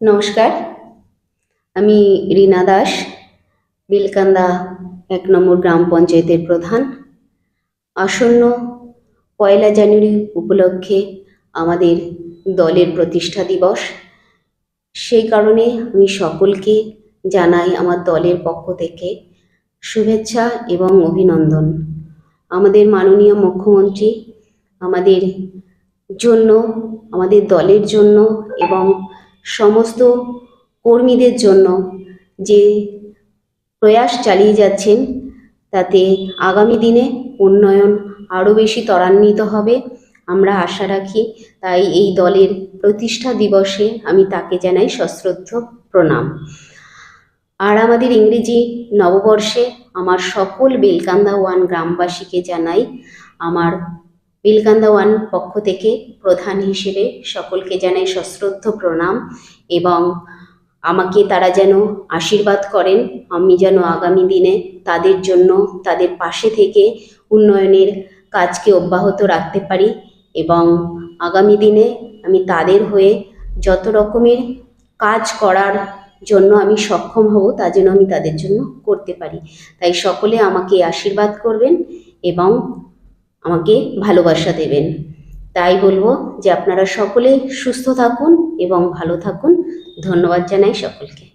নমস্কার, আমি রীনা দাস, বিলকান্দা এক নম্বর গ্রাম পঞ্চায়েতের প্রধান। আসন্ন পয়লা জানুয়ারি উপলক্ষে আমাদের দলের প্রতিষ্ঠা দিবস। সেই কারণে আমি সকলকে জানাই আমার দলের পক্ষ থেকে শুভেচ্ছা এবং অভিনন্দন। আমাদের মাননীয় মুখ্যমন্ত্রী আমাদের জন্য, আমাদের দলের জন্য এবং সমস্ত কর্মীদের জন্য যে প্রয়াস চালিয়ে যাচ্ছেন, তাতে আগামী দিনে উন্নয়ন আরও বেশি ত্বরান্বিত হবে। আমরা আশা রাখি তাই এই দলের প্রতিষ্ঠা দিবসে আমি তাকে জানাই সশ্রদ্ধ প্রণাম। আর আমাদের ইংরেজি নববর্ষে আমার সকল বেলকান্দা ওয়ান গ্রামবাসীকে জানাই আমার বেলকান্দা ওয়ান পক্ষ থেকে প্রধান হিসেবে সকলকে জানাই সশ্রদ্ধ প্রণাম এবং আমাকে তারা যেন আশীর্বাদ করেন, আমি যেন আগামী দিনে তাদের জন্য তাদের পাশে থেকে উন্নয়নের কাজকে অব্যাহত রাখতে পারি এবং আগামী দিনে আমি তাদের হয়ে যত রকমের কাজ করার জন্য আমি সক্ষম হব, তা যেন আমি তাদের জন্য করতে পারি। তাই সকলে আমাকে আশীর্বাদ করবেন এবং আমাকে ভালোবাসা দেবেন। তাই বলব যে আপনারা সকলে সুস্থ থাকুন এবং ভালো থাকুন। ধন্যবাদ জানাই সকলকে।